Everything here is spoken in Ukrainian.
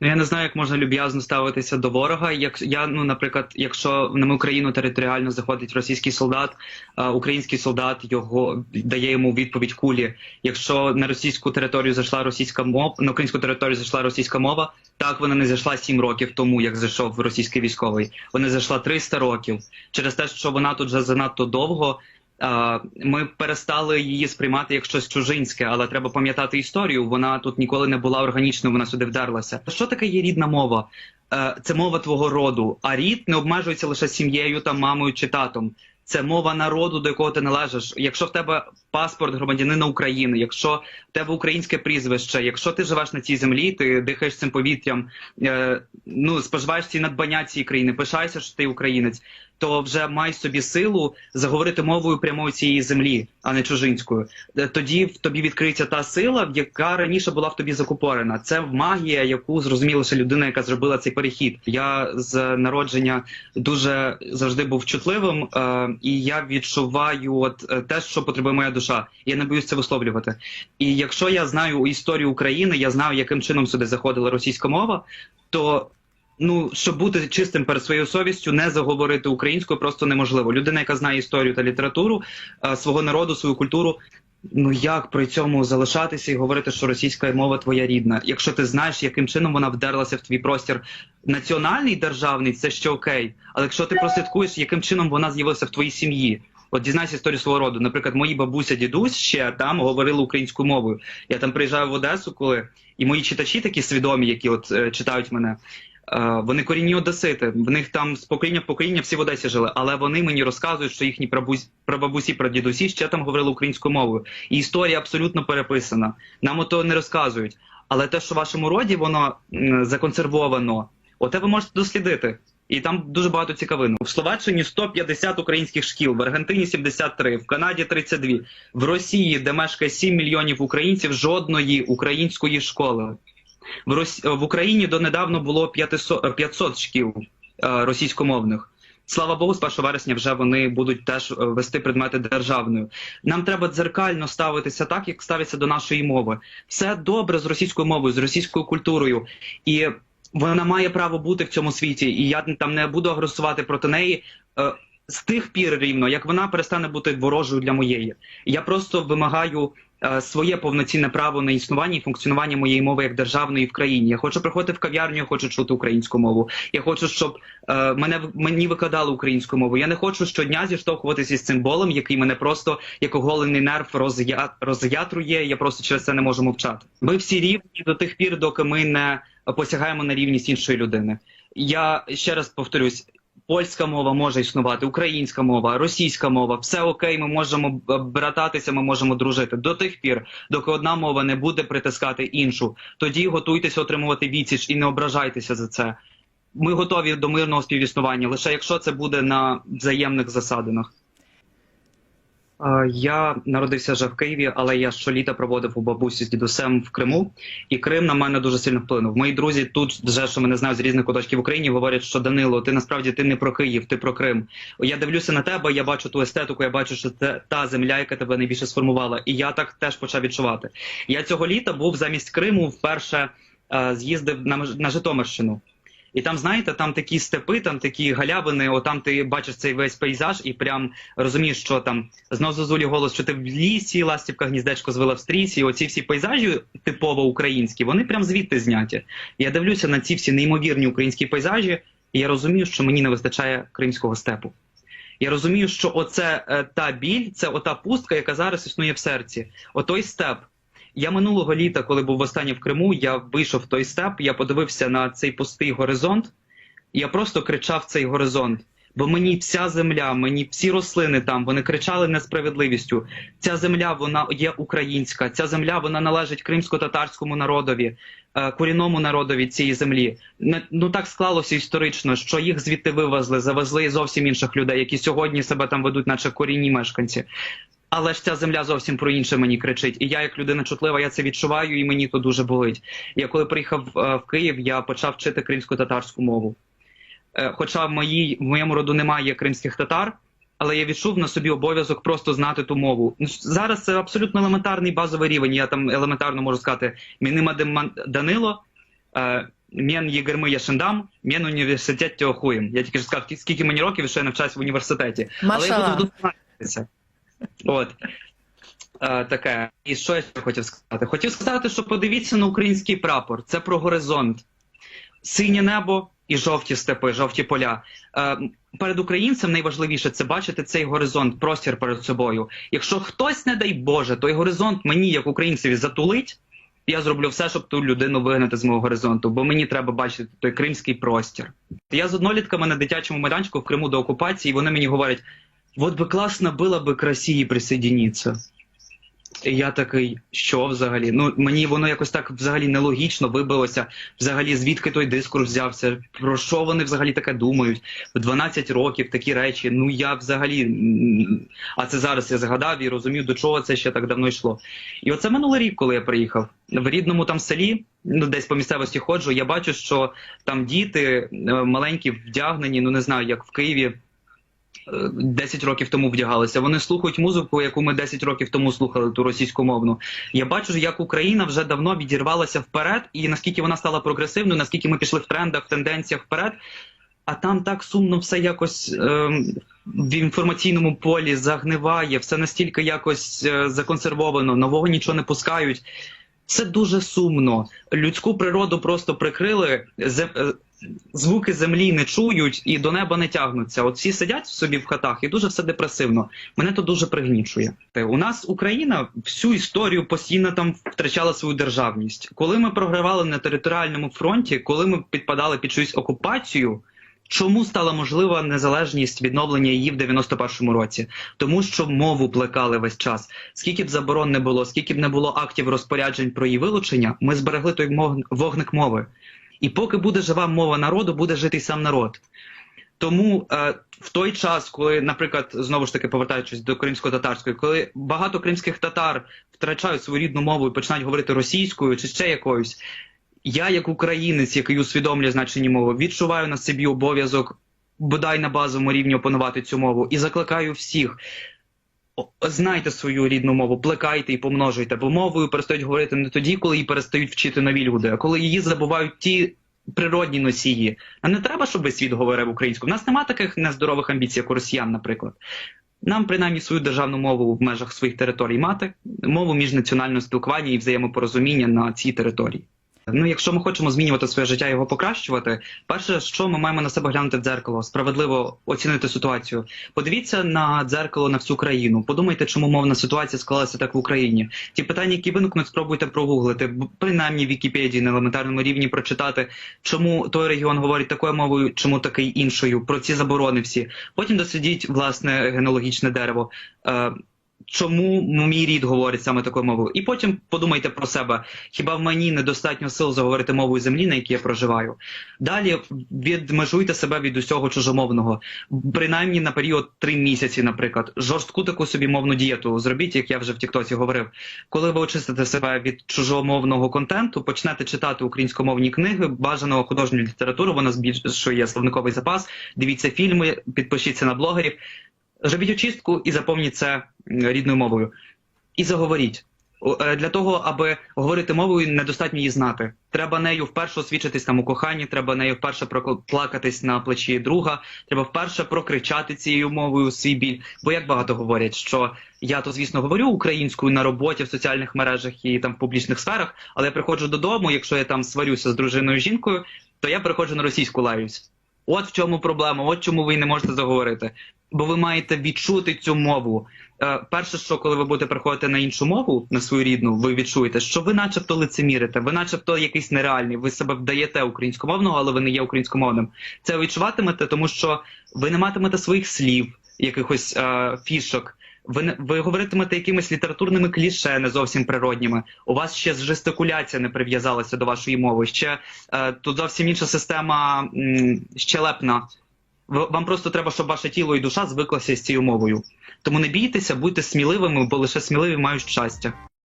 Ну, я не знаю, як можна люб'язно ставитися до ворога. Як я, ну, наприклад, якщо на Україну територіально заходить російський солдат, а, український солдат його дає йому відповідь кулі. Якщо на російську територію зайшла російська мова, на українську територію зайшла російська мова, так вона не зайшла 7 років тому, як зайшов російський військовий. Вона зайшла 300 років через те, що вона тут вже занадто довго. Ми перестали її сприймати як щось чужинське, але треба пам'ятати історію. Вона тут ніколи не була органічною, вона сюди вдерлася. Що таке є рідна мова? Е, Це мова твого роду. А рід не обмежується лише сім'єю, там мамою чи татом. Це мова народу, до якого ти належиш. Якщо в тебе паспорт громадянина України, якщо в тебе українське прізвище, якщо ти живеш на цій землі, ти дихаєш цим повітрям, е, ну споживаєш ці надбання цієї країни, пишаєшся, що ти українець, то вже май собі силу заговорити мовою прямою цієї землі, а не чужинською. Е, Тоді в тобі відкриється та сила, яка раніше була в тобі закупорена. Це магія, яку зрозуміла лише людина, яка зробила цей перехід. Я з народження дуже завжди був чутливим, е, і я відчуваю от е, те, що потребує моя душа. Я не боюсь це висловлювати. І якщо я знаю історію України, я знаю, яким чином сюди заходила російська мова, то ну щоб бути чистим перед своєю совістю, не заговорити українською просто неможливо. Людина, яка знає історію та літературу е, свого народу, свою культуру. Ну як при цьому залишатися і говорити, що російська мова твоя рідна? Якщо ти знаєш, яким чином вона вдерлася в твій простір національний державний, це ще окей. Але якщо ти прослідкуєш, яким чином вона з'явилася в твоїй сім'ї, от дізнайся історію свого роду. Наприклад, мої бабуся, дідусь ще там говорили українською мовою. Я там приїжджаю в Одесу, коли і мої читачі такі свідомі, які от е, читають мене. Е, Вони корінні одесити. В них там з покоління в покоління всі в Одесі жили, але вони мені розказують, що їхні прабусь, прабабусі, прадідусі ще там говорили українською мовою. І історія абсолютно переписана. Нам ото не розказують. Але те, що в вашому роді воно законсервовано, оте ви можете дослідити. І там дуже багато цікавин. В Словаччині 150 українських шкіл, в Аргентині 73, в Канаді 32, в Росії, де мешкає 7 мільйонів українців, жодної української школи. В, Рос... в Україні донедавно було 500, 500 шкіл е, російськомовних. Слава Богу, з 1 вересня вже вони будуть теж е, вести предмети державною. Нам треба дзеркально ставитися так, як ставиться до нашої мови. Все добре з російською мовою, з російською культурою, і вона має право бути в цьому світі. І я там не буду агресувати проти неї. Е, З тих пір рівно, як вона перестане бути ворожою для моєї, я просто вимагаю е, своє повноцінне право на існування і функціонування моєї мови як державної в країні. Я хочу приходити в кав'ярню, я хочу чути українську мову. Я хочу, щоб е, мене мені викладали українську мову. Я не хочу щодня зіштовхуватися із цим болем, який мене просто як оголений нерв роз'я- роз'ятрує. Я просто через це не можу мовчати. Ми всі рівні до тих пір, доки ми не посягаємо на рівність іншої людини. Я ще раз повторюсь. Польська мова може існувати, українська мова, російська мова, все окей, ми можемо брататися, ми можемо дружити до тих пір, доки одна мова не буде притискати іншу. Тоді готуйтеся отримувати відсіч і не ображайтеся за це. Ми готові до мирного співіснування, лише якщо це буде на взаємних засадинах. Я народився вже в Києві, але я щоліта проводив у бабусі з дідусем в Криму, і Крим на мене дуже сильно вплинув. Мої друзі тут вже що мене знають з різних куточків України, говорять, що Данило, ти насправді ти не про Київ, ти про Крим. Я дивлюся на тебе, я бачу ту естетику, я бачу, що це та земля, яка тебе найбільше сформувала. І я так теж почав відчувати. Я цього літа був замість Криму вперше е, з'їздив на, на Житомирщину. І там, знаєте, там такі степи, там такі галявини, отам ти бачиш цей весь пейзаж і прям розумієш, що там знов зозулі голос, що ти в лісі, ластівка гніздечко звела в стрісі. Оці всі пейзажі типово українські, вони прям звідти зняті. Я дивлюся на ці всі неймовірні українські пейзажі, і я розумію, що мені не вистачає кримського степу. Я розумію, що оце е, та біль, це ота пустка, яка зараз існує в серці. Отой степ. Я минулого літа, коли був востаннє в Криму, я вийшов в той степ, я подивився на цей пустий горизонт, і я просто кричав цей горизонт. Бо мені вся земля, мені всі рослини там, вони кричали несправедливістю. Ця земля вона є українська. Ця земля вона належить кримсько-татарському народові, е, корінному народові цієї землі. Ну так склалося історично, що їх звідти вивезли, завезли зовсім інших людей, які сьогодні себе там ведуть, наче корінні мешканці. Але ж ця земля зовсім про інше мені кричить. І я, як людина чутлива, я це відчуваю, і мені то дуже болить. Я коли приїхав е, в Київ, я почав вчити кримсько-татарську мову. Е, Хоча в моїй в моєму роду немає кримських татар, але я відчув на собі обов'язок просто знати ту мову. Ну, Зараз це абсолютно елементарний базовий рівень. Я там елементарно можу сказати Мінима Дем- Данило, е, Мен Єгерми Яшендам, мен університет хуєм. Я тільки що сказав, скільки мені років, що я навчаюся в університеті. Але я буду вдосконалюватися. От. Таке. І що я ще хотів сказати? Хотів сказати, що подивіться на український прапор. Це про горизонт. Синє небо і жовті степи, жовті поля. Перед українцем найважливіше це бачити цей горизонт, простір перед собою. Якщо хтось, не дай Боже, той горизонт мені, як українцеві, затулить, я зроблю все, щоб ту людину вигнати з мого горизонту, бо мені треба бачити той кримський простір. Я з однолітками на дитячому майданчику в Криму до окупації, і вони мені говорять: от би класно було би к Росії присоединитися. І я такий, що взагалі? Ну мені воно якось так взагалі нелогічно вибилося. Взагалі, звідки той дискурс взявся? Про що вони взагалі таке думають? В 12 років такі речі. Ну я взагалі. А це зараз я згадав і розумів, до чого це ще так давно йшло. І оце минулий рік, коли я приїхав в рідному там селі, ну десь по місцевості ходжу. Я бачу, що там діти е, маленькі вдягнені, ну не знаю, як в Києві. Е, 10 років тому вдягалися. Вони слухають музику, яку ми 10 років тому слухали, ту російськомовну. Я бачу, як Україна вже давно відірвалася вперед, і наскільки вона стала прогресивною, наскільки ми пішли в трендах, в тенденціях вперед. А там так сумно все якось ем, в інформаційному полі загниває, все настільки якось е, законсервовано, нового нічого не пускають. Це дуже сумно. Людську природу просто прикрили, е, звуки землі не чують і до неба не тягнуться. От всі сидять собі в хатах, і дуже все депресивно. Мене то дуже пригнічує. У нас Україна всю історію постійно там втрачала свою державність. Коли ми програвали на територіальному фронті, коли ми підпадали під чиюсь окупацію. Чому стала можлива незалежність відновлення її в 91-му році? Тому що мову плекали весь час. Скільки б заборон не було, скільки б не було актів розпоряджень про її вилучення, ми зберегли той вогник мови. І поки буде жива мова народу, буде жити сам народ. Тому е, в той час, коли, наприклад, знову ж таки повертаючись до кримсько-татарської, коли багато кримських татар втрачають свою рідну мову і починають говорити російською чи ще якоюсь, я, як українець, який усвідомлює значення мови, відчуваю на собі обов'язок бодай на базовому рівні опанувати цю мову і закликаю всіх. Знайте свою рідну мову, плекайте і помножуйте, бо мовою перестають говорити не тоді, коли її перестають вчити нові люди, а коли її забувають ті природні носії. А не треба, щоб світ говорив українською. У нас нема таких нездорових амбіцій, як у росіян, наприклад. Нам принаймні свою державну мову в межах своїх територій мати, мову міжнаціонального спілкування і взаємопорозуміння на цій території. Ну, якщо ми хочемо змінювати своє життя його покращувати, перше, що ми маємо на себе глянути в дзеркало, справедливо оцінити ситуацію. Подивіться на дзеркало на всю країну. Подумайте, чому мовна ситуація склалася так в Україні. Ті питання, які виникнуть, спробуйте прогуглити, принаймні в Вікіпедії на елементарному рівні прочитати, чому той регіон говорить такою мовою, чому такий іншою, про ці заборони всі. Потім дослідіть власне генеалогічне дерево. Чому мій рід говорить саме такою мовою? І потім подумайте про себе, хіба в мені недостатньо сил заговорити мовою землі, на якій я проживаю? Далі відмежуйте себе від усього чужомовного, принаймні на період три місяці, наприклад, жорстку таку собі мовну дієту зробіть, як я вже в Тіктоці говорив. Коли ви очистите себе від чужомовного контенту, почнете читати українськомовні книги, бажаного художню літературу, вона збільшує словниковий запас. Дивіться фільми, підпишіться на блогерів. Зробіть очистку і заповніть це рідною мовою. І заговоріть. Е, Для того, аби говорити мовою, недостатньо її знати. Треба нею вперше освічитись там у коханні, треба нею вперше проплакатись на плечі друга, треба вперше прокричати цією мовою свій біль. Бо як багато говорять, що я то, звісно, говорю українською на роботі, в соціальних мережах і там в публічних сферах, але я приходжу додому, якщо я там сварюся з дружиною жінкою, то я приходжу на російську лаюсь. От в чому проблема, от чому ви не можете заговорити. Бо ви маєте відчути цю мову. Е, перше, що коли ви будете приходити на іншу мову, на свою рідну, ви відчуєте, що ви начебто лицемірите, ви начебто якийсь нереальний, ви себе вдаєте українськомовного, але ви не є українськомовним. Це відчуватимете, тому що ви не матимете своїх слів, якихось е, фішок. Ви ви говоритимете якимись літературними кліше, не зовсім природніми. У вас ще жестикуляція не прив'язалася до вашої мови. Ще е, тут зовсім інша система м, щелепна. Вам просто треба, щоб ваше тіло і душа звиклися з цією мовою. Тому не бійтеся, будьте сміливими, бо лише сміливі мають щастя.